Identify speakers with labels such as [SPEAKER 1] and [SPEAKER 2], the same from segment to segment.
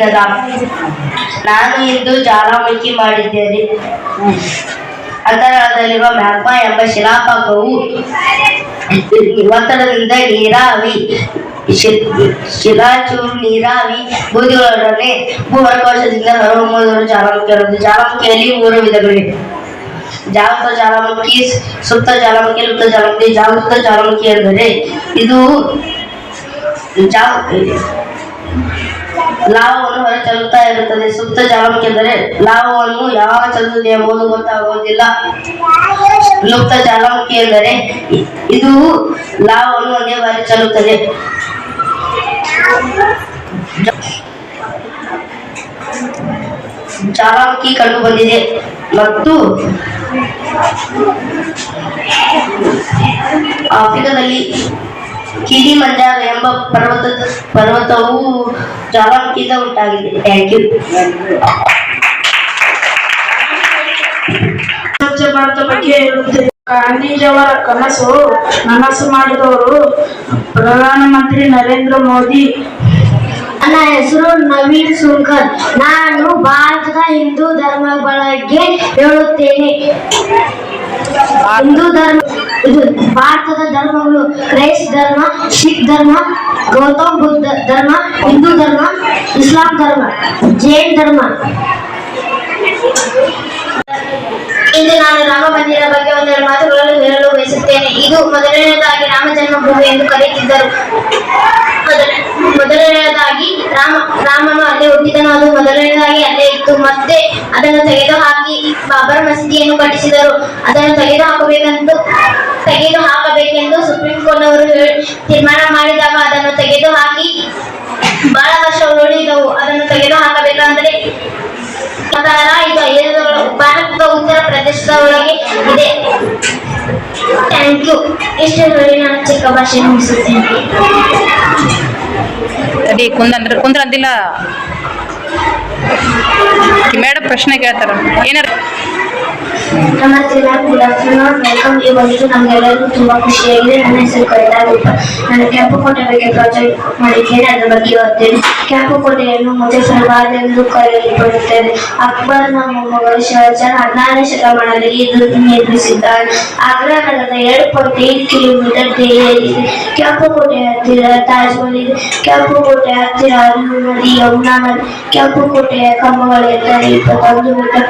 [SPEAKER 1] ನದಾಮ್ ನಾನು ಇಂದು ಜ್ವಾಲಾಮುಖಿ ಮಾಡಿದ್ದೇನೆ. ಅಂತರಾಳದಲ್ಲಿರುವ ಮ್ಯಾಗ್ಮಾ ಎಂಬ ಶಿಲಾಪಾಕವು ಒತ್ತಡದಿಂದ ನೀರಾವಿ, ಶಿಲಾಚೂರು ನೀರಾವಿ ಬೂದಿಗಳೊಡನೆ ಭೂವರ್ಕೋಶದಿಂದ ಹೊರಹೊಮ್ಮುವುದನ್ನು ಜ್ವಾಲಾಮುಖಿ ಅನ್ನೋದು ಜ್ವಾಲಾಮುಖಿಯಲ್ಲಿ ಮೂರು ವಿಧಗಳಿವೆ. ಜಾಗೃತ ಜ್ವಾಲಾಮುಖಿ, ಸುಪ್ತ ಜ್ವಾಲಾಮುಖಿ, ಲುಪ್ತ ಜ್ವಾಲಾಮುಖಿ, ಜಾಗೃತ ಜ್ವಾಲಾಮುಖಿ ಎಂದರೆ ಇದು ಜಾ ಲಾಭವನ್ನು ಹೊರ ಚಲುತ್ತಾ ಇರುತ್ತದೆ. ಸುಪ್ತ ಜಾಲಕ್ಕೆಂದರೆ ಎಂದರೆ ಲಾಭವನ್ನು ಯಾವ ಚೆಲ್ಲುತ್ತದೆ ಎಂಬುದು ಗೊತ್ತಾಗುವುದಿಲ್ಲ. ಲುಪ್ತ ಜಾಲಮುಖಿ ಎಂದರೆ ಇದು ಲಾಭವನ್ನು ಒಂದೇ ಬಾರಿ ಚಲುತ್ತದೆ ಜಾಲಮುಖಿ ಕಂಡು ಬಂದಿದೆ ಮತ್ತು ಆಫ್ರಿಕಾದಲ್ಲಿ ಕಿಲಿ ಮಂಜಾರ ಎಂಬ ಪರ್ವತದ ಪರ್ವತವು ಜ್ವಾಲಾಮುಖಿಯಿಂದ ಉಂಟಾಗಿದೆ. ಥ್ಯಾಂಕ್ ಯು
[SPEAKER 2] ಸ್ವಚ್ಛ ಭಾರತ ಬಗ್ಗೆ ಹೇಳುತ್ತೇನೆ ಗಾಂಧೀಜಿಯವರ ಕನಸು, ನನಸು ಮಾಡಿದವರು ಪ್ರಧಾನಮಂತ್ರಿ ನರೇಂದ್ರ ಮೋದಿ.
[SPEAKER 3] ನನ್ನ ಹೆಸರು ನವೀನ್ ಸುಂಕರ್. ನಾನು ಭಾರತದ ಹಿಂದೂ ಧರ್ಮ ಬಗ್ಗೆ ಹೇಳುತ್ತೇನೆ. ಹಿಂದೂ ಧರ್ಮ, ಇದು ಭಾರತದ ಧರ್ಮಗಳು ಕ್ರೈಸ್ತ ಧರ್ಮ, ಸಿಖ್ ಧರ್ಮ, ಗೌತಮ್ ಬುದ್ಧ ಧರ್ಮ, ಹಿಂದೂ ಧರ್ಮ, ಇಸ್ಲಾಂ ಧರ್ಮ, ಜೈನ್ ಧರ್ಮ. ಇಂದು ನಾನು ರಾಮ ಮಂದಿರ ಬಗ್ಗೆ ಒಂದೆರಡು ಮಾತುಗಳನ್ನು ಹೇಳಲು ಬಯಸುತ್ತೇನೆ. ಇದು ಮೊದಲನೆಯದಾಗಿ ರಾಮ ಜನ್ಮಭೂಮಿ ಎಂದು ಕರೆಯುತ್ತಿದ್ದರು. ಮೊದಲನೆಯದಾಗಿ ರಾಮ, ರಾಮನು ಅಲ್ಲೇ ಹುಟ್ಟಿದನು. ಅದು ಮೊದಲನೆಯದಾಗಿ ಅಲ್ಲೇ ಇತ್ತು. ಮತ್ತೆ ಅದನ್ನು ತೆಗೆದುಹಾಕಿ ಬಾಬರ್ ಮಸೀದಿಯನ್ನು ಕಟ್ಟಿಸಿದರು. ಅದನ್ನು ತೆಗೆದು ಹಾಕಬೇಕೆಂದು ತೆಗೆದು ಹಾಕಬೇಕೆಂದು ಸುಪ್ರೀಂ ಕೋರ್ಟ್ ಅವರು ತೀರ್ಮಾನ ಮಾಡಿದಾಗ ಅದನ್ನು ತೆಗೆದು ಹಾಕಿ ಬಹಳ ವರ್ಷ ಉಳಿದವು ಅದನ್ನು ತೆಗೆದು ಹಾಕಬೇಕಂದ್ರೆ ಪ್ರಕಾರ ಇದು ಐದು ಭಾರತದ ಉತ್ತರ ಪ್ರದೇಶದ ಒಳಗೆ ಇದೆ. ಥ್ಯಾಂಕ್ ಯು ಇಷ್ಟು ಹೇಳಿ ನಾನು ಚಿಕ್ಕ ಭಾಷೆ ಮುಗಿಸುತ್ತೇನೆ.
[SPEAKER 4] ತಡಿ ಕುಂದ್ರ ಕುಂದ್ರ ಅಂದಿಲ್ಲ. ಮೇಡಮ್ ಪ್ರಶ್ನೆ ಕೇಳ್ತಾರ. ಏನಾರ
[SPEAKER 3] ನಮಸ್ತೆ ಮ್ಯಾಮ್ ಗುಡ್ ಆಫ್ಟರ್ನೂನ್ ವೆಲ್ಕಮ್ ಒಂದು ನಮಗೆಲ್ಲರಿಗೂ ತುಂಬಾ ಖುಷಿಯಾಗಿದೆ. ನನ್ನ ಹೆಸರು ಕವಿತಾ ನಾನು ನಾನು ಕೆಂಪುಕೋಟೆ ಬಗ್ಗೆ ಪ್ರಾಜೆಕ್ಟ್ ಮಾಡಿದ್ದೇನೆ. ಅದರ ಬಗ್ಗೆ ಹೇಳ್ತೇನೆ ಎಂದು ಮುಜಫರ್ಬಾದ್ ಕರೆಯಲ್ಪಡುತ್ತದೆ ಅಕ್ಬರ್ನ ಮೊಮ್ಮಗಳು ಶಹಜಹಾನ್ ಹದಿನಾರನೇ ಶತಮಾನದಲ್ಲಿ ಇದನ್ನು ನಿರ್ಮಿಸಿದ್ದಾರೆ ಆಗ್ರಾ ನಗರದ ಎರಡು ಪಾಯಿಂಟ್ ಐದು ಕಿಲೋಮೀಟರ್ ದೆಹಲಿಯಿದೆ ಕೆಂಪು ಕೋಟೆ ಹತ್ತಿರ ತಾಜ್ ಮಹಲ್ ಇದೆ. ಕೆಂಪುಕೋಟೆ ಹತ್ತಿರ ಅರಳು ನದಿ ಯಮುನಾ ನದಿ. ಕೆಂಪುಕೋಟೆಯ ಕಂಬಗಳ ಎತ್ತರ ಇಪ್ಪತ್ತೊಂದು ಮೀಟರ್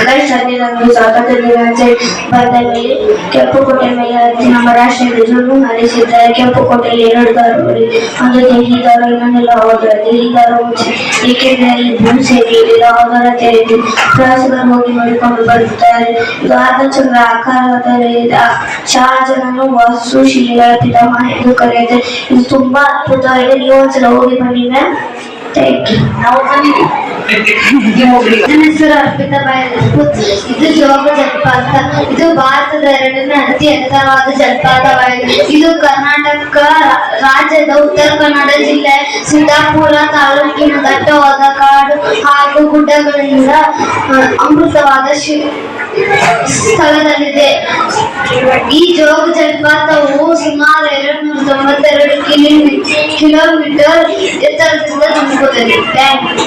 [SPEAKER 3] ಆಗಸ್ಟ್ ಹದಿನೈದರಂದು ಸ್ವಾತಂತ್ರ್ಯ ದಿನಾಚರಣೆ ಬಂದ ಮೇಲೆ ಕೆಂಪುಕೋಟೆ ಮೇಲೆ ಹತ್ತಿ ನಮ್ಮ ರಾಷ್ಟ್ರೀಯ ಧ್ವಜವನ್ನು ಹಾರಿಸಿದ್ದಾರೆ ಕೆಂಪುಕೋಟೆಯಲ್ಲಿ ಎರಡು ದಾರಗಳಿವೆ ಒಂದು ದೆಹಲಿ ದಾರ ಇನ್ನೊಂದು ಲಾಹೋರ್ ದಾರ ದೆಹಲಿ ದಾರ ಮುಚ್ಚಿ ಏಕೆಂದರೆ ಅಲ್ಲಿ ಭೂಮಿ ಸೇರಿದೆ ಲಾಹೋರ್ ದಾರ ತೆರೆದು ಪ್ರವಾಸಿಗರು ಹೋಗಿ ನೋಡಿಕೊಂಡು ಬರುತ್ತಾರೆ ಇದು ಅರ್ಧಚಂದ್ರ ಆಕಾರದಲ್ಲಿದೆ ಶಹಜನನು ವಾಸ್ತುಶಿಲೆಗಳ ಪಿತಾಮಹ ಎಂದು ಕರೆಯುತ್ತಾರೆ ಇದು ತುಂಬಾ ಅದ್ಭುತವಾಗಿದೆ ನೀವು ಒಂದ್ಸಲ ಹೋಗಿ ಬನ್ನಿ ಮ್ಯಾಮ್ ಥ್ಯಾಂಕ್ ಯು ನನ್ನ ಹೆಸರು ಅರ್ಪಿತಾ ಬಾಯಿ ಇದು ಜೋಗ ಜಲಪಾತ. ಇದು ಭಾರತದ ಎರಡನೇ ಅತಿ ಎತ್ತರವಾದ ಜಲಪಾತವಾಗಿದೆ ಇದು ಕರ್ನಾಟಕ ರಾಜ್ಯದ ಉತ್ತರ ಕನ್ನಡ ಜಿಲ್ಲೆ ಸಿದ್ದಾಪುರ ತಾಲೂಕಿನ ದಟ್ಟವಾದ ಕಾಡು ಹಾಗೂ ಗುಡ್ಡಗಳಿಂದ ಅಮೃತವಾದ ಶಿ- ಸ್ಥಳದಲ್ಲಿದೆ. ಈ ಜೋಗ ಜಲಪಾತವು ಸುಮಾರು ಎರಡು ನೂರ ತೊಂಬತ್ತೆರಡು ಕಿಲೋಮೀ ಕಿಲೋಮೀಟರ್ ಎತ್ತರದಿಂದ ತುಂಬುತ್ತದೆ ಥ್ಯಾಂಕ್ ಯು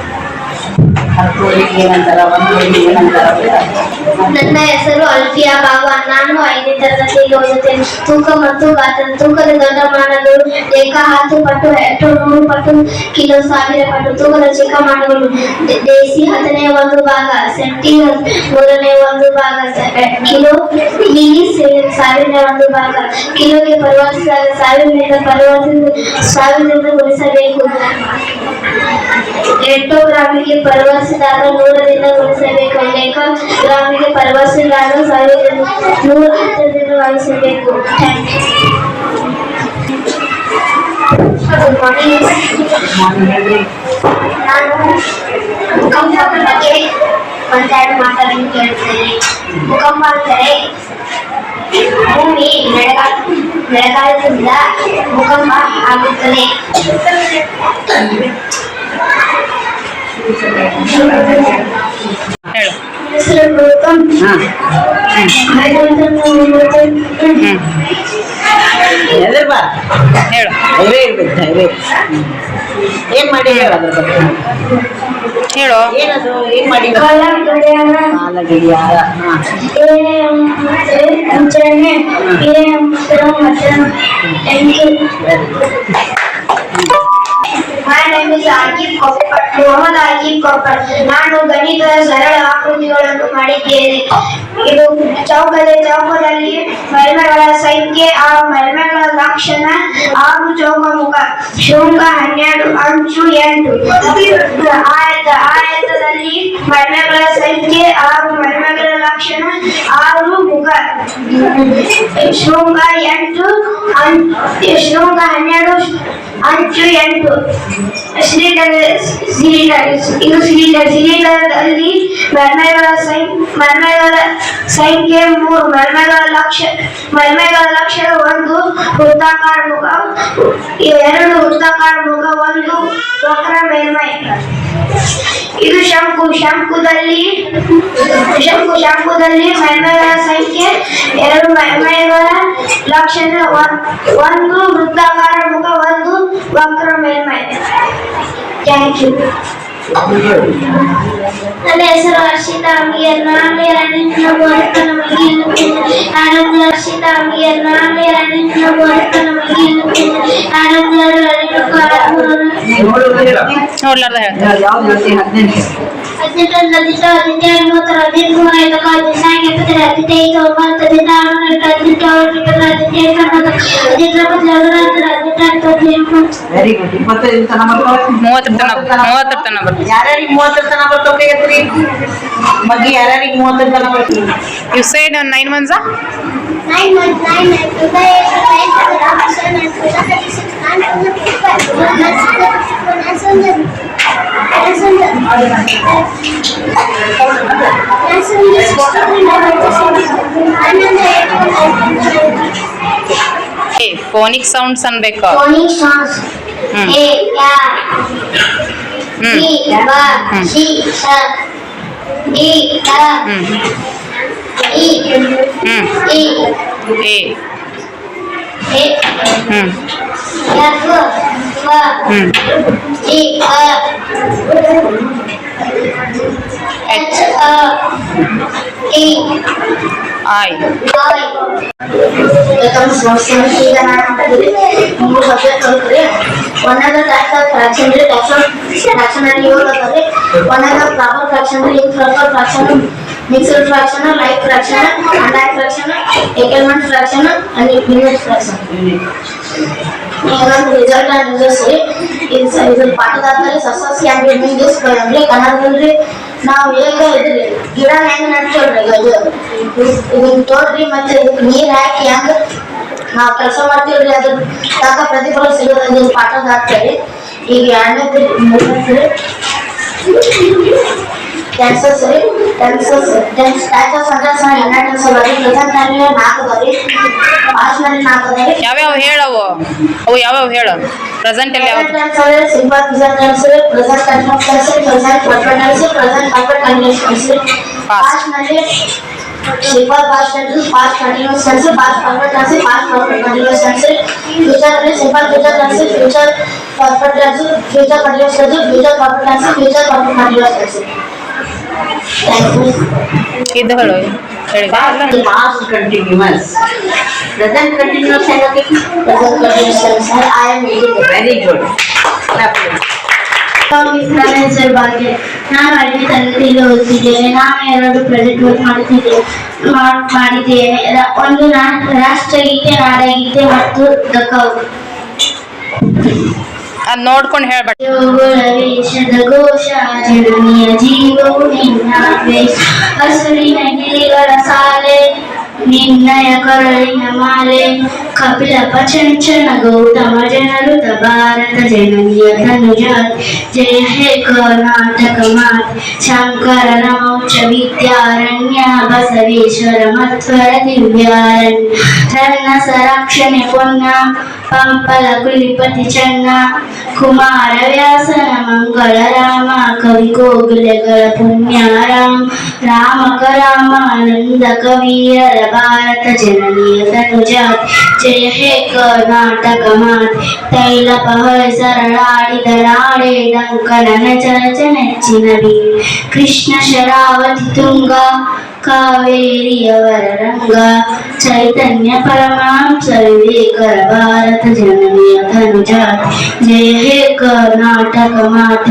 [SPEAKER 3] ನನ್ನ ಹೆಸರು ಅಲ್ಫಿಯಾ ಬಾಬಾ. ನಾನು ಐದನೇ ತರಗತಿಯಲ್ಲಿ ಓದುತ್ತೇನೆ. ತೂಕ ಮತ್ತು ಗಾತ್ರ, ತೂಕದ ದೊಡ್ಡ ಮಾಡಲು ಏಕ ಹತ್ತು ಪಟ್ಟು ಹೆಟ್ಟು ನೂರು ಪಟ್ಟು, ಕಿಲೋ ಸಾವಿರ ಪಟ್ಟು. ತೂಕದ ಚಿಕ್ಕ ಮಾಡಲು ದೇಸಿ ಹತ್ತನೇ ಒಂದು ಭಾಗ ಸೆಂಟಿ ಮೂರನೇ ಒಂದು ಭಾಗ ಕಿಲೋ ಮಿಲಿ ಸಾವಿರನೇ ಒಂದು ಭಾಗ. ಕಿಲೋಗೆ ಪರಿವರ್ತಿಸಿದಾಗ ಸಾವಿರದಿಂದ ಪರಿವರ್ತಿಸಿ, ಸಾವಿರದಿಂದ ಗುಣಿಸಬೇಕು. ಎಂಟು ಪರಿವರ್ತಿಸಿದಾಗ ನೂರರಿಂದ ಗುಣಿಸಬೇಕು ಲೆಕ್ಕ ಗ್ರಾಮಿಗೆ ಪರಿವರ್ತಿಸಿದಾಗ ಸಾವಿರದಿಂದ ನೂರ ಹತ್ತರಿಂದ ಭಾಗಿಸಬೇಕು ಥ್ಯಾಂಕ್ ಯು ನಾನು ಭೂಕಂಪದ ಬಗ್ಗೆ ಒಂದೆರಡು ಮಾತನ್ನು ಕೇಳುತ್ತೇನೆ ಭೂಕಂಪ ಅಂದರೆ ಭೂಮಿ ಬೆಳಗಾಲ ಬೆಳಗಾಲದಿಂದ ಭೂಕಂಪ ಆಗುತ್ತದೆ
[SPEAKER 4] ಹೇಳು
[SPEAKER 3] ಹೆಸರು ಗೌತಮ್
[SPEAKER 5] ಹಾಂ
[SPEAKER 4] ಹ್ಮ್
[SPEAKER 5] ಎದ್ರ ಬಾ
[SPEAKER 4] ಹೇಳು
[SPEAKER 5] ಧೈರ್ಯ ಇರ್ಬೇಕು ಧೈರ್ಯ ಏನ್ ಮಾಡಿ ಹೇಳ ಅದ್ರ ಬಗ್ಗೆ
[SPEAKER 4] ಹೇಳು
[SPEAKER 5] ಏನದು ಏನ್ ಮಾಡಿ
[SPEAKER 3] ಕಾಲ ಗಡಿಯಾರ
[SPEAKER 5] ಕಾಲ ಗಡಿಯಾರ ಹಾ
[SPEAKER 3] ಮುಂಚೆನೆ ಥ್ಯಾಂಕ್ ಯು My ಮೊಹದಾಗಿ ಕೊಪ್ಪರ್ ನಾನು ಗಣಿತದ ಸರಳ ಆಕೃತಿಗಳನ್ನು ಮಾಡಿದ್ದೇನೆ. ಇದು ಚೌಕದ ಚೌಕದಲ್ಲಿ ಮರ್ಮಗಳ ಸಂಖ್ಯೆ ಆ ಮರ್ಮಗಳ ಲಕ್ಷಣ ಆರು ಚೌಕಮುಖ ಶೃಂಗ ಹನ್ನೆರಡು, ಅಂಚು ಎಂಟು. ಆಯತ ಆಯತದಲ್ಲಿ ಮರ್ಮಗಳ ಸಂಖ್ಯೆ ಆರು ಮರ್ಮಗಳ ಲಕ್ಷಣ ಆರು ಮುಖ. ಶೃಂಗ ಎಂಟು ಶೃಂಗ ಹನ್ನೆರಡು, ಅಂಚು ಎಂಟು. ಸಿಲಿಂಡರ್ ಸಿಲಿಂಡರ್ ಇದು ಸಿಲಿಂಡರ್ ಸಿಲಿಂಡರ್ದಲ್ಲಿ ಮರ್ಮೆಗಳ ಸೈನ್ ಮರ್ಮೆಗಳ ಸಂಖ್ಯೆ ಮೂರು, ಮರ್ಮೆಗಳ ಲಕ್ಷ ಮರ್ಮೆಗಳ ಲಕ್ಷ ಒಂದು ವೃತ್ತಾಕಾರ ಮುಖ, ಎರಡು ವೃತ್ತಾಕಾರ ಮುಖ, ಒಂದು ವಕ್ರ ಮೇಲ್ಮೈ. ಇದು ಶಂಕು, ಶಂಕುದಲ್ಲಿ ಶಂಕು, ಶಂಕುದಲ್ಲಿ ಮೈಮೆಗಳ ಸಂಖ್ಯೆ ಎರಡು ಮೈಮೆಗಳ ಲಕ್ಷಣ ಒಂದು ವೃತ್ತಾಕಾರ ಮುಖ ಒಂದು, ವಕ್ರ ಮೇಲ್ಮೈ. ಥ್ಯಾಂಕ್ ಯು ನನ್ನ ಹೆಸರು ಹರ್ಷಿತಾ ಅಮಿಯರ್ ನಾನು ಎರಡನೇ ವರ್ಗ ನಮಗೆ ಆನಂದ ಹರ್ಷಿತಾ ಅಮಿಯರ್ ನಾನು ಎರಡನೇ ವರ್ಗ ನಮಗೆ ಆನಂದ ಎರಡು ಕಾರಣಗಳು
[SPEAKER 4] ನೋಡ್ಲಾರ್ದ ಹೇಳ್ತಾರೆ
[SPEAKER 5] ಯಾವ್ದು ಹೇಳ್ತೀನಿ ಹದಿನೆಂಟು
[SPEAKER 3] ಹದಿನೆಂಟರಿಂದ ಹದಿನೆಂಟು ಹದಿನೆಂಟು ಐವತ್ತರ ಹದಿನೆಂಟು ನೂರ ಐವತ್ತು ಹದಿನಾಲ್ಕು ಎಪ್ಪತ್ತರ ಹದಿನೈದು ಒಂಬತ್ತು ಹದಿನಾರು ಹದಿನೆಂಟು ಹದಿನೆಂಟು ಆರು ಇಪ್ಪತ್ತರ ಹದಿನೈದು ಹದಿನೆಂಟು ಹದಿನೆಂಟು ಹದಿನೆಂಟು ಹದಿನೆಂಟು
[SPEAKER 5] ವೆರಿ ಗುಡ್ ಇಪ್ಪತ್ತೈದು ತನ ಬರ್ತಾವ
[SPEAKER 4] ಮೂವತ್ತರ ತನ ಮೂವತ್ತರ ತನ ಬರ್ತದೆ
[SPEAKER 5] ಯಾರ್ಯಾರಿಗೆ ಮೂವತ್ತರ ತನ ಬರ್ತಾವ ಕೈ ಎತ್ರಿ ಮಗ್ಗಿ ಯಾರ್ಯಾರಿಗೆ ಮೂವತ್ತರ ತನ ಬರ್ತೀವಿ
[SPEAKER 4] you said nine months
[SPEAKER 3] Nine one nine nine two five eight nine seven nine seven nine two nine thirty six nine two nine five one nine seven nine seven nine seven nine seven
[SPEAKER 4] a phonic sounds ಅನ್ಬೇಕು
[SPEAKER 3] Tony songs.
[SPEAKER 4] Hmm. Ừ.
[SPEAKER 3] ni ba. Si sa di
[SPEAKER 4] ta
[SPEAKER 3] i
[SPEAKER 4] i
[SPEAKER 3] e e
[SPEAKER 4] ya
[SPEAKER 3] fu ba i a h o
[SPEAKER 4] i
[SPEAKER 3] i Becomes motion ಈಗ ನಾನು ಮಾಡಿದ್ರೆ ಮೂರು subject fraction ರೀ proper fraction ರೀ improper fraction mixed fraction like fraction unlike fraction equivalent fraction and minute fraction ಒಂದು result and results ರೀ ಇದು ಇದು ಪಾಠದಾದ್ಮೇಲೆ ಸಸ್ಯಸಿ ಅಂದ್ರೆ ಯೂಸ್ ಅಂದ್ರೆ ಕನ್ನಡದಲ್ಲಿ ನಾವು ಹೇಗೆ ಇದ್ರಿ ಗಿಡ ಹೆಂಗ್ ನಡ್ತೇವ್ರಿ ಇದು ಇದು ತೋಡ್ರಿ ಮತ್ತೆ ಇದಕ್ಕೆ ನೀರ್ ಹಾಕಿ ಹೆಂಗ್ ನಾವು ಕೆಲಸ ಮಾಡ್ತೀವ್ರಿ ಅದ್ರ ತಕ್ಕ ಪ್ರತಿಫಲ ಸಿಗೋದು ಇದು ಪಾಠದ ಹಾಕ್ತೇವೆ ಈಗ ಎರಡನೇದು ಮೂರನೇದು ಟೆನ್ಸಸ್ ರೀ tenses tense type of sentence ಎರಡನೇ ಟೆನ್ಸ್ ಅದ ರೀ ಪ್ರೆಸೆಂಟ್ನಲ್ಲಿ ನಾಲ್ಕು ಅದ ರೀ ಪಾಸ್ಟ್ನಲ್ಲಿ ನಾಲ್ಕು ಯಾವ ರೀ
[SPEAKER 4] ಯಾವ್ಯಾವ ಹೇಳವು ಅವು? ಯಾವ್ಯಾವ ಹೇಳು? ಪ್ರೆಸೆಂಟ್ ಅಲ್ಲಿ
[SPEAKER 3] ಯಾವ simple present tense present continuous tense present perfect tense present perfect continuous tense ಪಾಸ್ಟ್ನಲ್ಲಿ एक बार पाँच सेंटेंस पाँच कंटिन्यूअस सेंस पाँच परफेक्ट टेंस पाँच perfect continuous tense future tense एक बार future tense future perfect tense future continuous tense future perfect tense future perfect continuous tense
[SPEAKER 4] thank you इधर hello
[SPEAKER 5] past continuous present continuous है
[SPEAKER 3] present continuous tense है I am
[SPEAKER 5] very good
[SPEAKER 3] ನನ್ನ ಹೆಸರು ಭಾಗ್ಯ ನಾನು ಐದನೇ ತರಗತಿಯಲ್ಲಿ ಓದುತ್ತಿದ್ದೇನೆ ನಾನು ಎರಡು ಪ್ರಾಜೆಕ್ಟ್ ವರ್ಕ್ ಮಾಡುತ್ತಿದ್ದೇನೆ ಮಾಡ್- ಮಾಡಿದ್ದೇನೆ ಒಂದು ರಾಷ್ಟ್ರಗೀತೆ ನಾಡಗೀತೆ ಮತ್ತು ದಕ್ಕವು
[SPEAKER 4] ಅದ್ ನೋಡ್ಕೊಂಡು ಹೇಳ್ಬೇಡ
[SPEAKER 3] ದೇವುಗಳ ವೇಷದ ಘೋಷ ಜನನಿಯ ಜೀವವು
[SPEAKER 1] ನಿನ್ನಯ ಕರುಳಿನ ಮಾಲೆ ಕಪಿಲ ಪಚಂಚನ ಗೌತಮ ಜನರುತ ಭಾರತ ಜನನಿಯ ತನುಜ ಜಯ ಹೇ ಕರ್ನಾಟಕ ಮಾತೆ ಶಂಕರ ನಮೋಚ ವಿದ್ಯಾರಣ್ಯ ಬಸವೇಶ್ವರ ಮಧ್ವರ ದಿವ್ಯಾರಣ್ಯ ರನ್ನ ಸರಾಕ್ಷಣೆ ಪೊನ್ನ ಪಂಪಲ ಕುಲಿಪತಿ ಚನ್ನ ಕುಮಾರ ವ್ಯಾಸನ ಮಂಗಳ ರಾಮ ಕವಿ ಕೋಗಿಲೆಗಳ ಪುಣ್ಯ ರಾಮ ರಾಮಕ ರಾಮಾನಂದ ಕವಿಯರ भारत जननी सनुजात, जय हे कर्नाटक मात। तैल पहल सरळाडि दलाडे दंकलन चरच नच्चिनवी कृष्ण शरावति तुंगा, कावेरी अवर रंगा। चैतन्य परमां सर्वे कर भारत जननी तनुजात जय हे कर्नाटक मात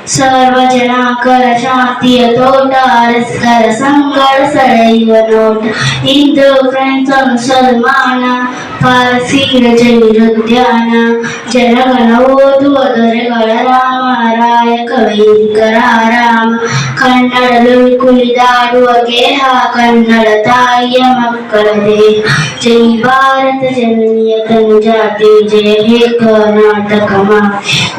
[SPEAKER 1] ಕರ್ನಾಟಕ ಮಾತೆ ಶಂ- ಸರ್ವ ಜನಾಕರ ಶಾಂತಿಯ ತೋಟ ಅರಸ್ಕರ ಸಂಗಳ ಸೆಳೆಯುವ ನೋಟ ಹಿಂದೂ ಫ್ರೆಂಡ್ಸ್ ಮುಸಲ್ಮಾನ ಪಾರಸೀರ ಜೈರುದ್ಯಾನ ಜನಗಣ ಓದುವ ದೊರೆಗಳ ರಾಮ ರಾಯ ಕವೈಕರ ರಾಮ ಕನ್ನಡದಲ್ಲಿ ಕುಳಿದಾಡುವ ಗೇಹ ಕನ್ನಡ ತಾಯಿಯ ಮಕ್ಕಳ ದೇಹ ಜೈ ಭಾರತ ಜನನೀಯ ತನುಜಾತಿ ಜಯ ಹೇ ಕರ್ನಾಟಕ ಮಾ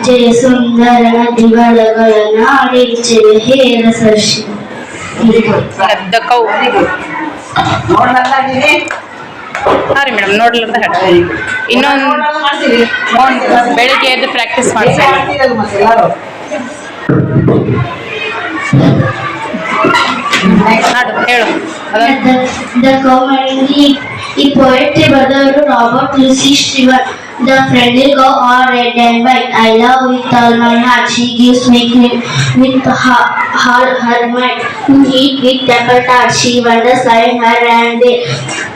[SPEAKER 1] ಜಯ ಸುಂದರ ನದಿಗಳಗಳ ನಾಡಿ ಜಯ ಹೇ ರಸರ್ಷಿ
[SPEAKER 4] ಗದ್ದಕವು
[SPEAKER 5] ನೋಡ್ಲಾಗಿರಿ
[SPEAKER 4] ಹಾಂ ರೀ ಮೇಡಮ್ ನೋಡ್ಲಾರ್ದ ಹೇಳಿ ಇನ್ನೊಂದು ಬೆಳಿಗ್ಗೆ ಎದ್ದು ಪ್ರಾಕ್ಟೀಸ್ ಮಾಡ್ತೀವಿ ಹಾಡು ಹೇಳು. ಅದೊಂದು
[SPEAKER 1] ಈ ಪೊಯೆಟ್ರಿ ಬರೆದವರು Robert Lucy Stiver The friendly girl all red and white. I love with all my heart. She gives me cream with her, her, her might. Eat with temper tart. She wonders why her and they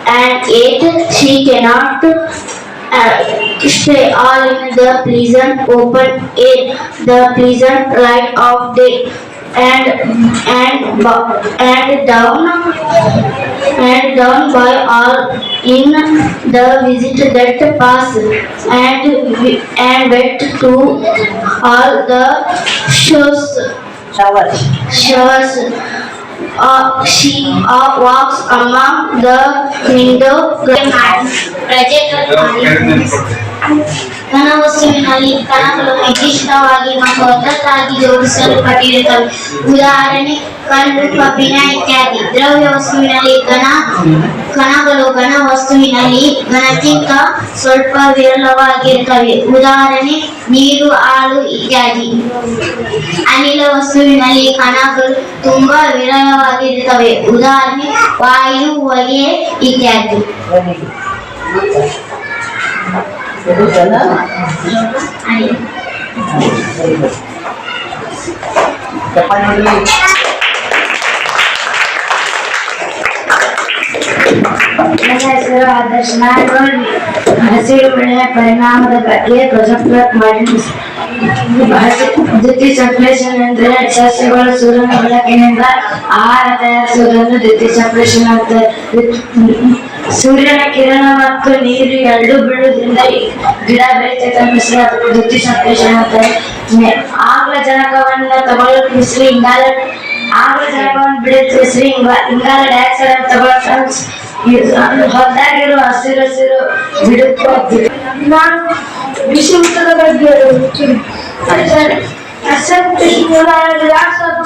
[SPEAKER 1] and eat. she cannot uh, stay all in the pleasant open air, the pleasant light of day and and and down and down by all in the visit that pass and and wet to all the shows.
[SPEAKER 5] Showers.
[SPEAKER 1] Showers. Uh, she uh, walks among the window. ಘನ ವಸ್ತುವಿನಲ್ಲಿ ಕಣಗಳು ನಿರ್ದಿಷ್ಟವಾಗಿ ಮತ್ತು ಒತ್ತಟ್ಟಾಗಿ ಜೋಡಿಸಲ್ಪಟ್ಟಿರುತ್ತವೆ ಉದಾಹರಣೆ ಕಲ್ಲು ಕಬ್ಬಿಣ ಇತ್ಯಾದಿ ದ್ರವ್ಯ ವಸ್ತುವಿನಲ್ಲಿ ಘನ ಕಣಗಳು ಘನ ವಸ್ತುವಿನಲ್ಲಿ ಘನಕ್ಕಿಂತ ಸ್ವಲ್ಪ ವಿರಳವಾಗಿರುತ್ತವೆ ಉದಾಹರಣೆ ನೀರು ಹಾಲು ಇತ್ಯಾದಿ ಅನಿಲ ವಸ್ತುವಿನಲ್ಲಿ ಕಣಗಳು ತುಂಬಾ ವಿರಳವಾಗಿರುತ್ತವೆ ಉದಾಹರಣೆ ವಾಯು ಹೊಗೆ ಇತ್ಯಾದಿ ಅನಿಲ
[SPEAKER 5] ಚಪಾತಿ
[SPEAKER 1] ನನ್ನ ಹೆಸರು ಆದರ್ಶ್ ನಾನು ಹಸಿರು ಬೆಳೆಯ ಪರಿಣಾಮದ ಬಗ್ಗೆ ಪ್ರಾಜೆಕ್ಟ್ ಮಾಡಿ ದ್ಯುತಿ ಸಂಶ್ಲೇಷಣೆ ಅಂದ್ರೆ ಸಸ್ಯಗಳು ಸೂರ್ಯನ ಬೆಳಕಿನಿಂದ ಆಹಾರ ತಯಾರಿಸುವುದನ್ನು ದ್ಯುತಿ ಸಂಶ್ಲೇಷಣೆ ಅಂತ ಸೂರ್ಯನ ಕಿರಣ ಮತ್ತು ನೀರು ಎರಡು ಬೀಳುವುದರಿಂದ ಈ ಗಿಡ ಬೆಳೆತೈತೆ ಅದಕ್ಕೆ ದ್ಯುತಿ ಸಂಶ್ಲೇಷಣೆ ಅಂತಾರೆ ಆಮ್ಲಜನಕವನ್ನ ತಗೊಳ್ಳೋಕೆ ಬಿಸಿಲು ಇಂಗಾಲ ಆಮ್ಲಜನಕವನ್ನು ಬಿಡುತ್ತೆ ಇಂಗ- ಇಂಗಾಲ ಡೈಆಕ್ಸೈಡ್ ಅನ್ನು ತಗೊಳ್ಳೋಕೆ ಹೊರದಾಗಿರೋ ಹಸಿರು ಹಸಿರು ಬಿಡುತ್ತೆ ನಾನು ಬಿಸಿ ಊಟದ ಬಗ್ಗೆ ಹೇಳುತ್ತೇನೆ ಎಸ್ಎಂ ಕೃಷ್ಣರಾಯರು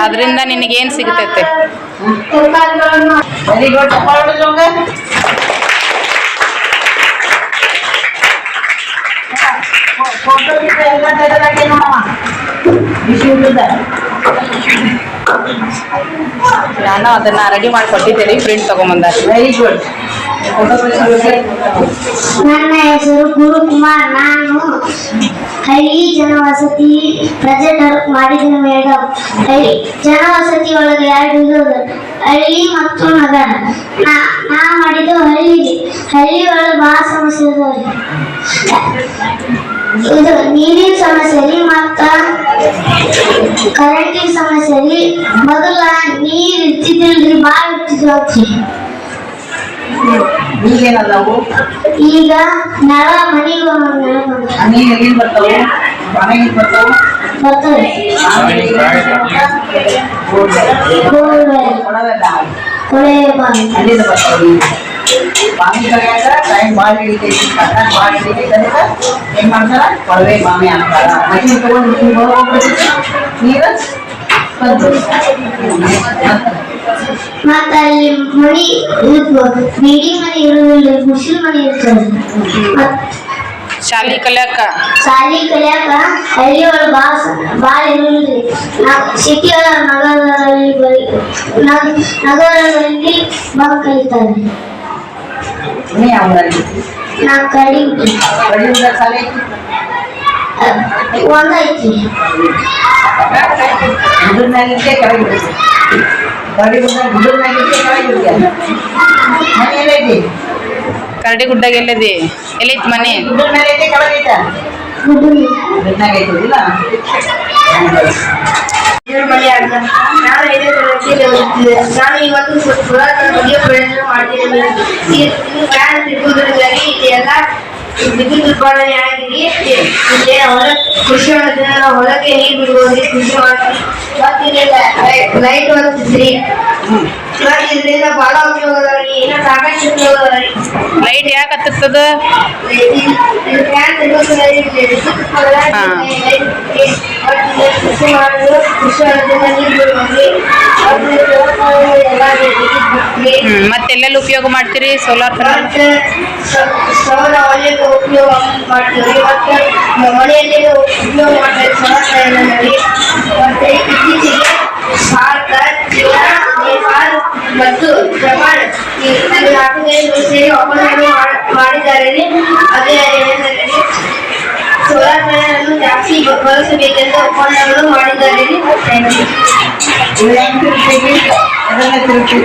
[SPEAKER 4] ಅದರಿಂದ ನಿನಗೇನು ಸಿಗ್ತೈತೆ
[SPEAKER 5] ಫೋಟೋ ಎಲ್ಲ ನೋಡಮ್ಮ
[SPEAKER 4] ನಾನು ಅದನ್ನ ರೆಡಿ ಮಾಡಿ ಕೊಟ್ಟಿದ್ದೇನೆ ಪ್ರಿಂಟ್ ತಗೊಂಬಂದಾರೆ.
[SPEAKER 5] ವೆರಿ ಗುಡ್
[SPEAKER 3] ನನ್ನ ಹೆಸರು ಗುರುಕುಮಾರ್. ನಾನು ಹಳ್ಳಿ ಜನವಸತಿ ಪ್ರಾಜೆಕ್ಟ್ ಮಾಡಿದ ಮೇಡಮ್ ಹಳ್ಳಿ ಜನವಸತಿ ಒಳಗೆ ಎರಡು ಇರೋದು. ಹಳ್ಳಿ ಮತ್ತು ನಗರ. ನಾ ನಾ ಮಾಡಿದ್ದು ಹಳ್ಳಿ ಹಳ್ಳಿ ಒಳಗೆ ಭಾಳ ಸಮಸ್ಯೆ ಇದಾವ್ರಿ ಇದು ನೀರಿನ ಸಮಸ್ಯೆ ರೀ ಮತ್ತ ಕರೆಂಟಿನ ಸಮಸ್ಯೆ ರೀ ಮೊದಲ ನೀರ್ ಇರ್ತಿದ್ದಿಲ್ರಿ ಭಾಳ ಇರ್ತಿದ್ವಿ
[SPEAKER 5] ಈಗೇನದಾವು
[SPEAKER 3] ಈಗ ನಳ ಮನೆಗೆ ಒಂದೊಂದು ನಳ ಬಂತು.
[SPEAKER 5] ನೀರು ಎಲ್ಲಿಂದ ಬರ್ತಾವು ಮನೆಗೆ ಬರ್ತಾವು
[SPEAKER 3] ಬರ್ತದೆ ಬೋರ್ವೆಲ್,
[SPEAKER 5] ಕೊಡವೆಲ್ಲ
[SPEAKER 3] ಕೊಳೆ ಬಾವಿ
[SPEAKER 5] ಅಲ್ಲಿಂದ ಬರ್ತಾವು ಬಾವಿ ಕಡೆಯಾಗ ಟೈಮ್ ಭಾಳ ಹಿಡಿತೈತಿ ಕಟ್ಟಾಗ ಭಾಳ ಹಿಡಿತೈತಿ ಅದಕ್ಕೆ ಏನ್ ಮಾಡ್ತಾರ ಕೊಳವೆ ಬಾವಿ ಅಂತಾರ ಮಷಿನ್ ತಗೊಂಡು ಹೋಗ್ಬಿಡ್ತೈತಿ ನೀರು
[SPEAKER 3] ಮತ್ತ ಅಲ್ಲಿ ಬಿಲ್ಡಿಂಗ್ ಮನೆ ಇರುವುದಿಲ್ಲ ಗುಡಿಸಲು ಮನೆ ಇರ್ತದೆ
[SPEAKER 4] ಶಾಲಿ ಕಲ್ಯಾಕ
[SPEAKER 3] ಶಾಲಿ ಕಲಿಯಾಕ ಹಳ್ಳಿ ಒಳಗೆ ಭಾಳ ಭಾಳ ಇರುವುದಿಲ್ಲ ನಾವು ಸಿಟಿ ಒಳಗೆ ನಗರದಲ್ಲಿ ಬರೀ ನಗ್- ನಗರದಲ್ಲಿ ಬಂದು ಕಲಿತಾರೆ
[SPEAKER 5] ನೀ ಯಾವ
[SPEAKER 3] ನಾ ಕಡಿ
[SPEAKER 5] ಬಡಿಯುವುದ ಶಾಲೆ
[SPEAKER 3] ಒಂದೈತಿ
[SPEAKER 5] ಗುಡ್ಡನಾಗಿದ್ದೆ ಕೆಳಗೆ ಬಿಡ್ತೈತಿ ಬಡಿ ಗುಡ್ಡ ಗುಡ್ಡನಾಗಿದ್ದೆ ಕೆಳಗೆ ಬಿಡ್ತೀಯ ಮನೆ ಎಲ್ಲೈತಿ
[SPEAKER 4] ಕರಡಿ ಗುಡ್ಡಾಗ ಎಲ್ಲದಿ ಎಲ್ಲೈತಿ ಮನೆ
[SPEAKER 5] ಗುಡ್ಡದ ಮೇಲೆ ಐತೆ ಕೆಳಗೆ ಐತೆ
[SPEAKER 3] ಗುಡ್ಡು
[SPEAKER 5] ಗುಡ್ಡನಾಗ ಐತದಿಲ್ಲ
[SPEAKER 1] ದೇವ್ರ ಮನೆ ಅಡ್ಡ ನಾನು ಇವತ್ತು ಪುರಾತನ ಬಗ್ಗೆ ಪ್ರಯೋಜನ ಮಾಡ್ತೀನಿ ಈ ಫ್ಯಾನ್ ತಿರುಗುವುದರಿಂದಾಗಿ ಇಲ್ಲಿ ಎಲ್ಲ ವಿದ್ಯುತ್ ಉತ್ಪಾದನೆ ಆಗಿದೆ ಇಲ್ಲಿ ಹೊಲ ಕೃಷಿ ಮಾಡೋದ್ರಿಂದ ಹೊಲಕ್ಕೆ ನೀರು ಬಿಡುವುದು ಕೃಷಿ ಮಾಡ್ತೀವಿ ಮತ್ತೆ ಇಲ್ಲಿ ಲೈಟ್ ಬರುತ್ತಿದ್ರಿ ಮತ್ತೆ ಇದರಿಂದ ಬಹಳ ಉಪಯೋಗ ಅದಾವ್ರಿ ಇನ್ನ ಸಾಕಷ್ಟು ಉಪಯೋಗ ಅದಾವ್ರಿ
[SPEAKER 4] ಲೈಟ್ ಯಾಕೆ ಹತ್ತದ
[SPEAKER 1] ಫ್ಯಾನ್ ವಿದ್ಯುತ್ ಉತ್ಪಾದನೆ ಕೃಷಿ ಮಾಡೋದು ಕೃಷಿ ಹೊಲದಿಂದ ನೀರು ಬಿಡುವುದು ಮತ್ತೆ ವ್ಯವಸಾಯ ಎಲ್ಲ ಇದೆ.
[SPEAKER 4] ಹ್ಮ್ ಮತ್ತೆಲ್ಲೆಲ್ಲ ಉಪಯೋಗ ಮಾಡ್ತೀರಿ? ಸೋಲಾರ್ ಪ್ಯಾನಲ್
[SPEAKER 1] ಮತ್ತೆ ಸ- ಸೌರ ಒಲೆಗೆ ಉಪಯೋಗ ಮಾಡ್ತೀವಿ. ಮತ್ತೆ ಮನೆಯಲ್ಲಿ ಉಪಯೋಗ ಸೌರ ಪ್ಯಾನೆಲ್ನಲ್ಲಿ. ಮತ್ತೆ ಇತ್ತೀಚೆಗೆ ಭಾರತ ಚೀನಾ ನೇಪಾಳ ಮತ್ತು ಜಪಾನ್ ಈ ಈ ನಾಲ್ಕು ದೇಶಗಳು ಸೇರಿ ಒಪ್ಪಂದವನ್ನು ಮಾಡ್- ಮಾಡಿದ್ದಾರೆ ಅದೇ ಏನೆಂದರೆ ಸೋಲಾರ್ ಪ್ಯಾನೆಲ್ ಅನ್ನು ಜಾಸ್ತಿ ಬ- ಬಳಸಬೇಕೆಂದು ಒಪ್ಪಂದಗಳು ಮಾಡಿದ್ದಾರೆ ಥ್ಯಾಂಕ್ ಯು
[SPEAKER 5] ಇದು ಹೆಂಗ್ ತಿರುಗ್ತೈತಿ ಅದನ್ನ ತಿರುಗ್ತೈತಿ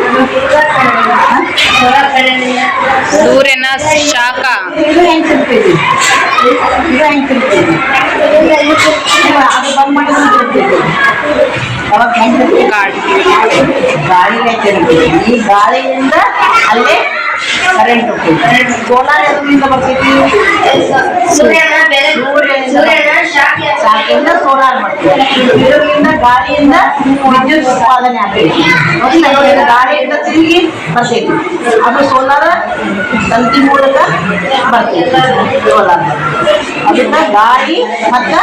[SPEAKER 1] ಸೋಲಾರ್ ಪ್ಯಾನೆಲ್
[SPEAKER 4] ಸೂರ್ಯನ ಶಾಖ
[SPEAKER 5] ಇದು ಹೆಂಗ್ ತಿರುಗ್ತೈತಿ ಇದು ಹೆಂಗ್ ತಿರುಗ್ತೈತಿ ಇಲ್ಲ, ಅದು ಬಂದ್ ಮಾಡಿದ್ರೆ ತಿರುಗ್ತೈತಿ ಅವಾಗ ಹೆಂಗ್
[SPEAKER 4] ಗಾಡಿ
[SPEAKER 5] ಗಾಳಿಗೆ ಈ ಗಾಳಿಯಿಂದ ಅಲ್ಲೇ ಕರೆಂಟ್ ಹೋಗ್ತೈತಿ ಸೋಲಾರ್ ಎದರಿಂದ ಬರ್ತೈತಿ
[SPEAKER 1] ಸೂರ್ಯನ ಬೆಲೆ ಸೂರ್ಯನ ಶಾಖ
[SPEAKER 5] ಸೋಲಾರ್ ಮಾಡ್ತೀವಿ ಇದರಿಂದ ಗಾಳಿಯಿಂದ ವಿದ್ಯುತ್ ಉತ್ಪಾದನೆ ಆಗ್ತೈತಿ ಗಾಳಿಯಿಂದ ತಿರುಗಿ ಬರ್ತೈತಿ ಅದು ಸೋಲಾರ್ ತಂತಿ ಮೂಲಕ ಬರ್ತೈತಿ ಸೋಲಾರ್ ಅದನ್ನ ಗಾಳಿ ಮತ್ತ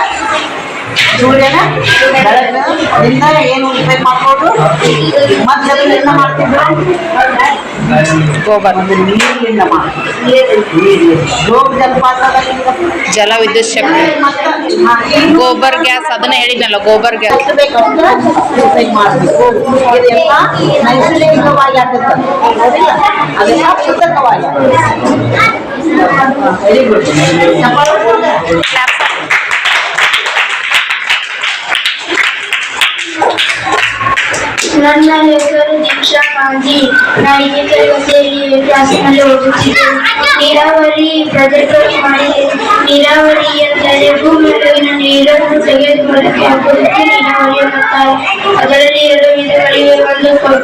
[SPEAKER 5] ಸೂರ್ಯನ ಬೆಳಕಿನಿಂದ ಏನು ಉಪಯೋಗ ಮಾಡ್ಕೊಂಡು ಮತ್ತೆ ಅದರಿಂದ ಮಾಡ್ತಿದ್ರು?
[SPEAKER 4] ಗೋಬರ್.
[SPEAKER 5] ನೀರಿನಿಂದ ಗೋಬ್ ಜಲಪಾತ
[SPEAKER 4] ಜಲ ವಿದ್ಯುತ್ ಶಕ್ತಿ. ಗೋಬರ್ ಗ್ಯಾಸ್ ಅದನ್ನ ಹೇಳಿದ್ನಲ್ಲ ಗೋಬರ್ ಗ್ಯಾಸ್.
[SPEAKER 5] ಮಾಡಬೇಕು ಇದೆಲ್ಲ ನೈಸರ್ಗಿಕವಾಗಿ ಆಗುತ್ತೆ. ಅದೆಲ್ಲ ಕೃತಕವಾಗಿ ವೆರಿ ಗುಡ್
[SPEAKER 3] ನನ್ನ ಹೆಸರು ದೀಕ್ಷಾ ಗಾಂಧಿ ನಾ ಐದನೇ ತರಗತಿಯಲ್ಲಿ ಕ್ಲಾಸಿನಲ್ಲಿ ಓದುತ್ತಿದ್ದೇನೆ ನೀರಾವರಿ ಪ್ರಾಜೆಕ್ಟ್ ಮಾಡಿದೆ ನೀರಾವರಿ ಎಂದರೆ ಭೂಮಿಯೊಳಗಿನ ನೀರನ್ನು ತೆಗೆದುಕೊಳ್ಳಕ್ಕೆ ಹಾಕುವುದಕ್ಕೆ ನೀರಾವರಿ ಎನ್ನುತ್ತಾರೆ ಅದರಲ್ಲಿ ಎರಡು ವಿಧಗಳಿವೆ ಒಂದು ಕೊ-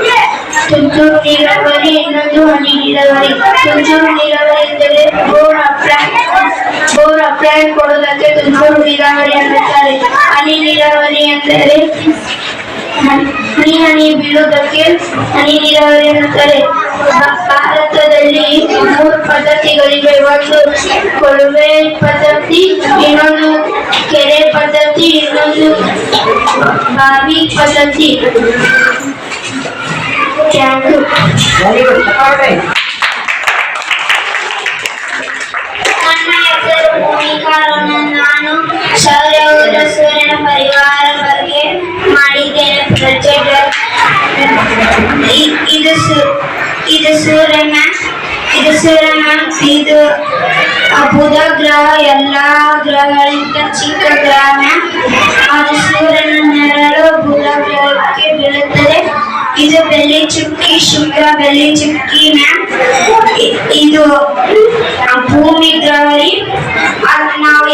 [SPEAKER 3] ತುಂತುರು ನೀರಾವರಿ ಇನ್ನೊಂದು ಹನಿ ನೀರಾವರಿ ತುಂತುರು ನೀರಾವರಿ ಎಂದರೆ ಬೋರ್ ಅಪ್ಲೈ ಬೋರ್ ಅಪ್ಲೈ ಕೊಡುವುದಕ್ಕೆ ತುಂತುರು ನೀರಾವರಿ ಅನ್ನುತ್ತಾರೆ ಹನಿ ನೀರಾವರಿ ಎಂದರೆ ಹನಿ ಹನಿ ಬೀಳುವುದಕ್ಕೆ ಹನಿ ನೀರಾವರಿ ಎನ್ನುತ್ತಾರೆ. ಭಾರತದಲ್ಲಿ ಮೂರು ಪದ್ಧತಿಗಳಿವೆ. ಒಂದು ಕೊಳವೆ ಪದ್ಧತಿ, ಇನ್ನೊಂದು ಕೆರೆ ಪದ್ಧತಿ, ಇನ್ನೊಂದು ಬಾವಿ ಪದ್ಧತಿ. ನನ್ನ ಹೆಸರು ಭೂಮಿಕಾ ನಾನು ಸೌರವ್ರ ಸೂರ್ಯನ ಪರಿವಾರ ಇದು ಇದು ಸೂರ್ಯನ ಇದು ಸೂರ್ಯನ ಇದು ಬುಧ ಗ್ರಹ ಎಲ್ಲಾ ಗ್ರಹಗಳಿಂದ ಚಿಕ್ಕ ಗ್ರಹ ಮ್ಯಾಮ್ ಅದು ಸೂರ್ಯನ ನೆರಳು ಬುಧ ಗ್ರಹಕ್ಕೆ ಬೀಳುತ್ತದೆ ಇದು ಬೆಳ್ಳಿ ಚುಕ್ಕಿ ಶುಕ್ರ ಬೆಳ್ಳಿ ಚುಕ್ಕಿನ ಇದು ಭೂಮಿ ಗ್ರಹರಿ ಅದು ನಾವು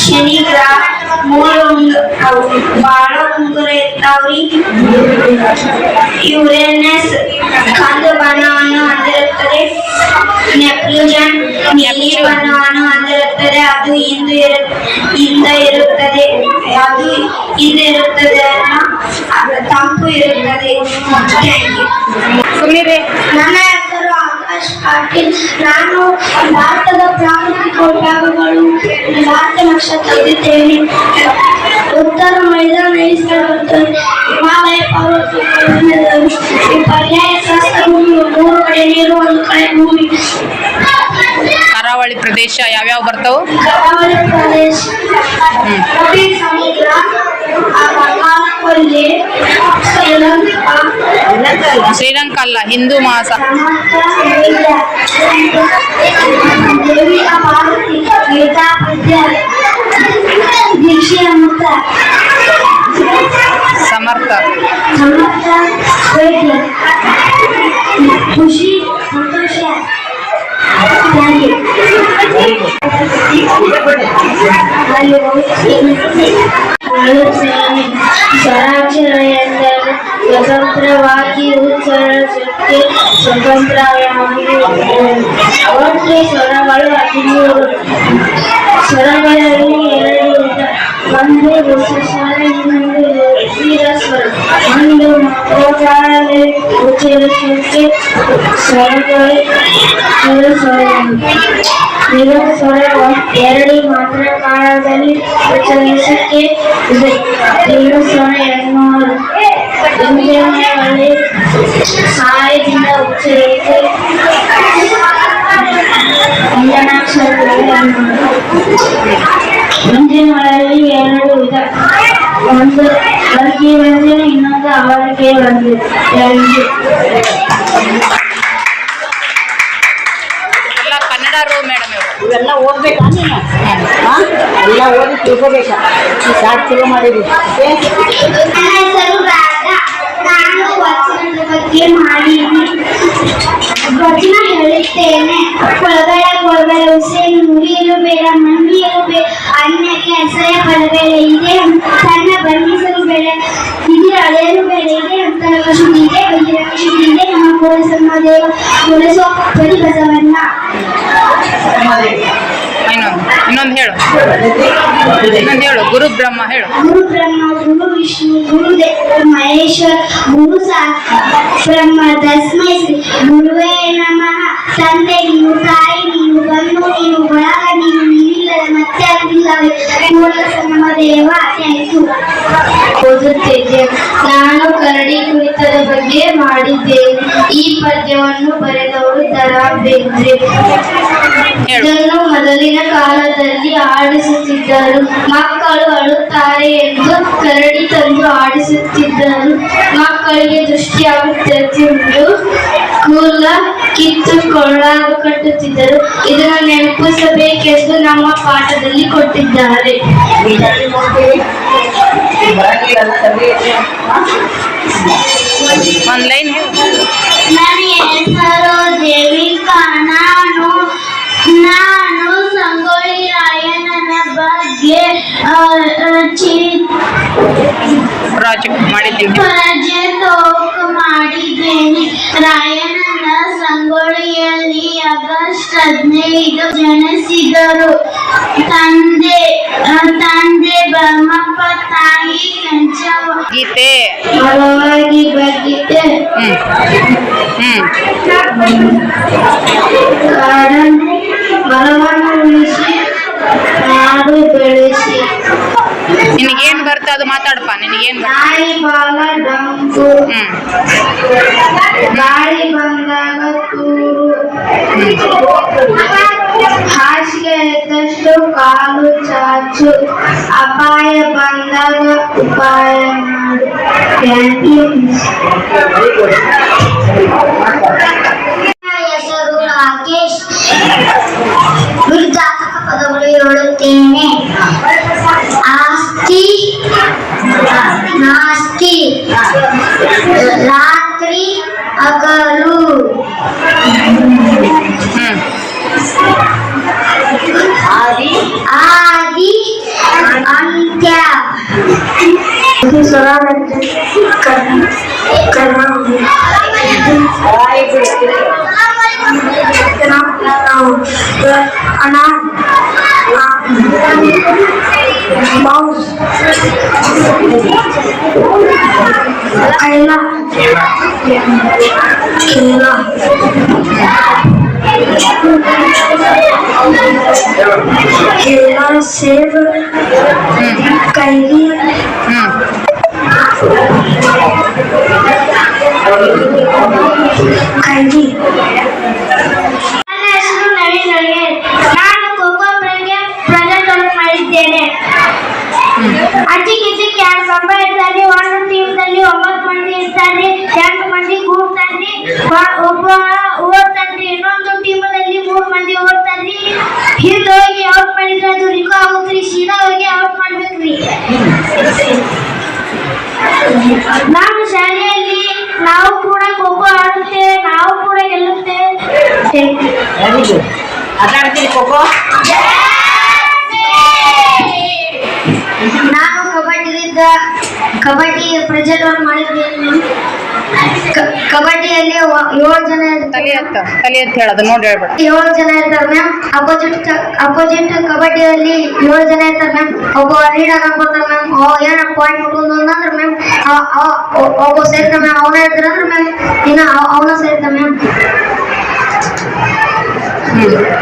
[SPEAKER 3] ಶನಿ ಗ್ರಹ ಮೂರು ಉಂಗು ಅವು ಬಾಳ ಉಂಗುರ ಇರ್ತಾವ್ರಿ ಯುರೇನಸ್ ಕಂದು ಬಣ್ಣವನ್ನು ಹೊಂದಿರುತ್ತದೆ ನೆಪ್ಟ್ಯೂಜನ್ ನೀಲಿ ಬಣ್ಣವನ್ನು ಹೊಂದಿರುತ್ತದೆ ಅದು ಇಂದು ಇರು ಇಂದ ಇರುತ್ತದೆ ಅದು ಇಂದು ಇರುತ್ತದೆ ಅಲ್ಲ, ಅದು ತಂಪು ಇರುತ್ತದೆ ಥ್ಯಾಂಕ್ ಯು
[SPEAKER 4] ಸುಮ್ಮನಿರಿ
[SPEAKER 3] ನನ್ನ ಹೆಸರು ಆಕಾಶ್ ಪಾಟೀಲ್ ನಾನು ಭಾರತದ ಪ್ರಾಮುಖ್ಯ ವಿಭಾಗಗಳು ಭಾರತ ನಕ್ಷತ್ರ ತೆಗೆದಿದ್ದೇನೆ ಉತ್ತರ ಮೈದಾನ ಸ್ಥಳ ಹಿಮಾಲಯ ಪರ್ಯಾಯ ಶಾಸ್ತ್ರ ಭೂಮಿ ಮೂರು ಕಡೆ ನೀರು ಒಂದು ಕಡೆ ಭೂಮಿ.
[SPEAKER 4] ಕರಾವಳಿ ಪ್ರದೇಶ ಯಾವ್ಯಾವ ಬರ್ತಾವು?
[SPEAKER 3] ಕರಾವಳಿ ಪ್ರದೇಶ. ಸಮುದ್ರ శ్రీలంకల్లా హిందూ
[SPEAKER 4] మాస. సమర్థ. ఖుషి సంతోష.
[SPEAKER 3] ದೇವಿಯ ಪಾರ್ವತಿ ಗೀತಾ ಪದ್ಯ ದೀಕ್ಷೆಯ ಮುತ್ತ
[SPEAKER 4] ಸಮರ್ಥ
[SPEAKER 3] ಸಮರ್ಥ ವೈದ್ಯ ಖುಷಿ ಸಂತೋಷ ಥ್ಯಾಂಕ್ ಯು ಸ್ವರಾಕ್ಷರ ಎಂದರೆ ಸ್ವತಂತ್ರವಾಗಿ ಉಚ್ಚರಿಸಕ್ಕೆ ಸ್ವತಂತ್ರವಾಗಿ ಒಟ್ಟು ಸ್ವರಗಳು ಹದಿಮೂರು ಸ್ವರಗಳಲ್ಲಿ ಎರಡು ವಿಧ ಒಂದು ಹೊಸ ಸ್ವರ ಇನ್ನೊಂದು ಸ್ಥಿರ ಸ್ವರ ಒಂದು ಮಾತೃಕಾಲದಲ್ಲಿ ಉಚ್ಚರಿಸಕ್ಕೆ ಸ್ವರಗಳು ಸ್ಥಿರ ಸ್ವರಗಳು ಸ್ಥಿರ ಸ್ವರ ಎರಡು ಮಾತ್ರ ಕಾಲದಲ್ಲಿ ಉಚ್ಚರಿಸಕ್ಕೆ ಇದೆ ಸ್ಥಿರ ಸ್ವರ ಎನ್ನುವರು ಇಂದ್ರಿಯಗಳಲ್ಲಿ ಸಹಾಯದಿಂದ ಉಚ್ಚರಿಕೆ ಇಂಜಿನ್ಗಳಲ್ಲಿ ಎರಡು ವಿಧ. ಒಂದು ಅರ್ಗಿ ಬಂದಿದೆ ಇನ್ನೊಂದು ಅವರಿಗೆ ಬಂದಿದೆ. ಎರಡು.
[SPEAKER 5] ಇವೆಲ್ಲ ಓದ್ಬೇಕಾ ನೀನು? ಎಲ್ಲ ಓದಿ ತಿಳ್ಕೋಬೇಕಾ ಸಾಕು ಚಲೋ ಮಾಡಿದ್ವಿ
[SPEAKER 3] ಬಗ್ಗೆ ಮಾಡಿದ್ದೀನಿ ವಚನ ಹೇಳುತ್ತೇನೆ ಒಳಗಡೆ ಒಳಗಡೆ ಹುಸೇನು ಮುರಿಯಲು ಬೇಡ ಮಣ್ಣಿಯಲು ಬೇಡ ಬೇಡ ಇದಿರ ಅಳೆಯಲು ಬೇಡ ಇದೆ ಅಂತರಕ ಶುದ್ಧಿ ಇದೆ ಬಹಿರಂಗ ಶುದ್ಧಿ ಇದೆ ನಮ್ಮ ಪೊಲೀಸಮ್ಮ ದೇವ ಪೊಲೀಸೋ ಬರಿ ಬಸವಣ್ಣ
[SPEAKER 4] ಇನ್ನೊಂದು ಹೇಳು. ಇನ್ನೊಂದು ಹೇಳು. ಗುರು ಬ್ರಹ್ಮ ಹೇಳು.
[SPEAKER 3] ಗುರು ಬ್ರಹ್ಮ ಗುರು ವಿಷ್ಣು ಗುರು ಮಹೇಶ್ವರ ಗುರು ಸಾಕ್ಷಾತ್ ಬ್ರಹ್ಮ ತಸ್ಮೈ ಗುರುವೇ ನಮಃ. ತಂದೆ ಗುರು ತಾಯಿ ಈ ಪದ್ಯವನ್ನು ಬರೆದವರು ದರಾ ಬೇಂದ್ರೆ ಇದನ್ನು ಮೊದಲಿನ ಕಾಲದಲ್ಲಿ ಆಡಿಸುತ್ತಿದ್ದರು. ಮಕ್ಕಳು ಅಳುತ್ತಾರೆ ಎಂದು ಕರಡಿ ತಂದು ಆಡಿಸುತ್ತಿದ್ದರು. ಮಕ್ಕಳಿಗೆ ದೃಷ್ಟಿಯಾಗುತ್ತಿದ್ದು ಕೂಲ ಕಿತ್ತು ಕೊಳ್ಳಾಗ ಕಟ್ಟುತ್ತಿದ್ದರು. ಇದನ್ನು ನೆನಪಿಸಬೇಕೆಂದು ನಮ್ಮ ಪಾಠದಲ್ಲಿ ಕೊಟ್ಟಿದ್ದಾರೆ.
[SPEAKER 4] ಒಂದು
[SPEAKER 3] ಹೆಸರು ದೇವಿಕಾ ನಾನು ನಾನು ಸಂಗೊಳ್ಳಿ ರಾಯಣ್ಣನ ಬಗ್ಗೆ ಆ, ಆ, ಚಿ-
[SPEAKER 4] ಪ್ರಾಜೆಕ್ಟ್ ಮಾಡಿದ್ದೀನಿ
[SPEAKER 3] ಮಾಡಿದ್ದೇನೆ. ರಾಯಣ್ಣನ ಸಂಗೊಳ್ಳಿಯಲ್ಲಿ ಆಗಸ್ಟ್ ಹದಿನೈದು ಜನಿಸಿದರು. ತಂದೆ ತಂದೆ ಬ್ರಹ್ಮಪ್ಪ ತಾಯಿ
[SPEAKER 4] ಗೀತೆ. ಹ್ಮ್. ಹ್ಮ್.
[SPEAKER 3] ಕಾಡನ್ನು ಮರವನ್ನು ಉಳಿಸಿ ನಾಡು ಬೆಳೆಸಿ.
[SPEAKER 4] ನಿನಗೇನು ಬರುತ್ತೆ ಅದು ಮಾತಾಡಪ್ಪ ನಿನಗೇನ್
[SPEAKER 3] ಗಾಳಿ ಬಂದಾಗ ತೂರು. ಹಾಸಿಗೆ ಇದ್ದಷ್ಟು ಕಾಲು ಚಾಚು. ಅಪಾಯ ಬಂದಾಗ ಉಪಾಯ ಮಾಡು. ಥ್ಯಾಂಕ್ ಯು ಹೆಸರು ರಾಕೇಶ್. ವಿರುದ್ಧಾರ್ಥಕ ಪದಗಳು ಹೇಳುತ್ತೇನೆ. ಆಸ್ತಿ ती नास्ति। रात्रि अगरु
[SPEAKER 4] आदि।
[SPEAKER 3] आदि अंत्य करना करना अनाथ Irmãos, Ayla, Keila, Keila Seva, Kairi, Kairi. ಎರಡು ಕಂಬ ಇರ್ತಾರೆ ಒಂದು ಟೀಮ್ದಲ್ಲಿ ಒಂಬತ್ತು ಮಂದಿ ಇರ್ತಾರೆ ಎಂಟು ಮಂದಿ ಕೂಡ್ತಾರೆ ಒಬ್ಬ ಓಡ್ತಾನ್ರಿ ಇನ್ನೊಂದು ಟೀಮಲ್ಲಿ ಮೂರು ಮಂದಿ ಓಡ್ತಾರ್ರಿ ಹಿಂದೆ ಹೋಗಿ ಔಟ್ ಮಾಡಿದ್ರೆ ಅದು ರಿಕೋ ಆಗುತ್ರಿ, ಸೀದಾ ಹೋಗಿ ಔಟ್ ಮಾಡ್ಬೇಕ್ರಿ. ನಮ್ಮ ಶಾಲೆಯಲ್ಲಿ, ನಾವು ಕೂಡ ಖೋಖೋ ಆಡುತ್ತೇವೆ, ನಾವು ಕೂಡ ಗೆಲ್ಲುತ್ತೇವೆ.
[SPEAKER 5] ವೆರಿ ಗುಡ್ ಆಟ ಆಡ್ತೀರಿ ಖೋಖೋ
[SPEAKER 3] ನಾನು ಕಬಡ್ಡಿ ಪ್ರೆಸೆಂಟ್ ಮಾಡಿದ್ವಿ ಮಾಡಿದ್ದೇನೆ ಕ- ಕಬಡ್ಡಿಯಲ್ಲಿ ಏಳು ಜನ
[SPEAKER 4] ತಲೆ
[SPEAKER 3] ಇರ್ತಾರೆ
[SPEAKER 4] ತಲೆ ಎತ್ತ ಹೇಳೋದು ನೋಡಿ ಹೇಳ್ಬೇಡ.
[SPEAKER 3] ಏಳು ಜನ ಇರ್ತಾರೆ ಮ್ಯಾಮ್ ಅಪೋಸಿಟ್ ಅಪೋಸಿಟ್ ಕಬಡ್ಡಿಯಲ್ಲಿ ಏಳು ಜನ ಇರ್ತಾರೆ ಮ್ಯಾಮ್ ಒಬ್ಬ ಲೀಡರ್ ಅನ್ಕೊತಾರೆ ಮ್ಯಾಮ್ ಅವ ಏನ ಪಾಯಿಂಟ್ ಮುಟ್ಕೊಂಡು ಅಂದ್ರೆ ಮ್ಯಾಮ್ ಒಬ್ಬ ಸೇರ್ತಾ ಮ್ಯಾಮ್ ಅವನ ಇರ್ತಾರೆ ಅಂದ್ರೆ ಮ್ಯಾಮ್ ಇನ್ನ ಅವನ ಸೇರ್ತ ಮ್ಯಾಮ್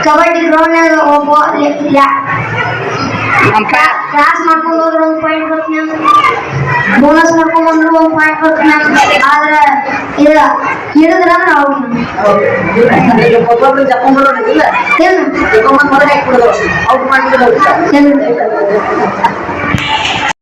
[SPEAKER 3] ಕಬಡ್ಡಿ ಗ್ರೌಂಡ್ ಒಬ್ಬ ಕ್ಲಾಸ್ ಮಾಡ್ಕೊಂಡು ಹೋದ್ರೆ ಒಂದು ಪಾಯಿಂಟ್ ಮ್ಯಾಮ್ ಬೋನಸ್ ಮಾಡ್ಕೊಂಡು ಬಂದ್ರೆ ಒಂದು ಪಾಯಿಂಟ್ ಬರ್ತೀನಿ ಆದ್ರೆ ಇದು ಹಿಡಿದ್ರೆ ಅಂದ್ರೆ
[SPEAKER 5] ಹಾಕ್ಬಿಡೋದು ಔಟ್ ಮಾಡ್ಬಿಡೋದು